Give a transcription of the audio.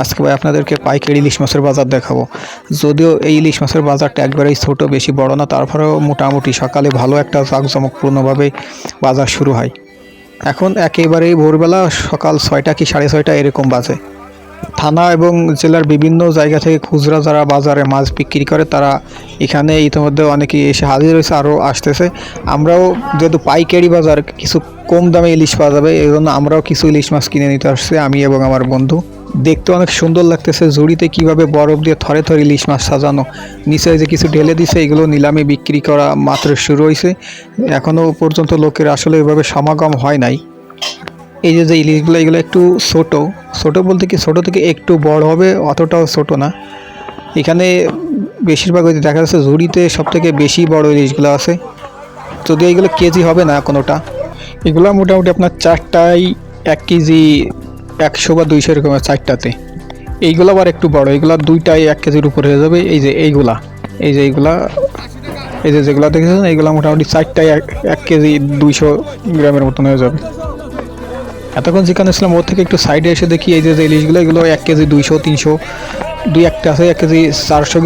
আজকে ভাই আপনাদেরকে পাইকারি ইলিশ মাছের বাজার দেখাবো। যদিও এই ইলিশ মাছের বাজারটা একবারেই ছোট, বেশি বড় না, তারপরেও মোটামুটি সকালে ভালো একটা জাঁকজমকপূর্ণভাবে বাজার শুরু হয়। এখন একেবারেই ভোরবেলা সকাল ছয়টা কি সাড়ে ছয়টা এরকম বাজে। থানা এবং জেলার বিভিন্ন জায়গা থেকে খুচরা যারা বাজারে মাছ বিক্রি করে, তারা এখানে ইতিমধ্যে অনেকেই এসে হাজির হয়েছে, আরও আসতেছে। আমরাও যেহেতু পাইকারি বাজার, কিছু কম দামে ইলিশ পাওয়া যাবে এই জন্য আমরাও কিছু ইলিশ মাছ কিনে নিতে আসছে, আমি এবং আমার বন্ধু। দেখতে অনেক সুন্দর লাগতেছে জুড়িতে কীভাবে বরফ দিয়ে থরে থরে ইলিশ মাছ সাজানো। নিচে যে কিছু ঢেলে দিছে, এগুলো নিলামে বিক্রি করা মাত্র শুরু হয়েছে এখনও পর্যন্ত লোকের আসলে এভাবে সমাগম হয় নাই। এই যে যে ইলিশগুলো, এগুলো একটু ছোট। ছোট বলতে কি, ছোট থেকে একটু বড় হবে, অতটাও ছোট না। এখানে বেশিরভাগ দেখা যাচ্ছে ঝুড়িতে সব থেকে বেশি বড় ইলিশগুলো আছে। যদিও এগুলো কেজি হবে না কোনোটা। এগুলো মোটামুটি আপনার চারটাই এক কেজি একশো বা দুইশো এরকমের চারটাতে। এইগুলো আবার একটু বড়, এগুলো দুইটাই এক কেজির উপরে হয়ে যাবে। এই যে এইগুলা, এই যে এইগুলা, এই যে যেগুলো দেখেছেন এইগুলো মোটামুটি চারটায় এক এক কেজি দুইশো গ্রামের মতন হয়ে যাবে। এতক্ষণ যেখানে ছিলাম, ওর থেকে একটু সাইডে এসে দেখি এই যে ইলিশগুলো, এগুলো এক কেজি দুইশো, তিনশো, দুই একটা আছে, এক কেজি চারশো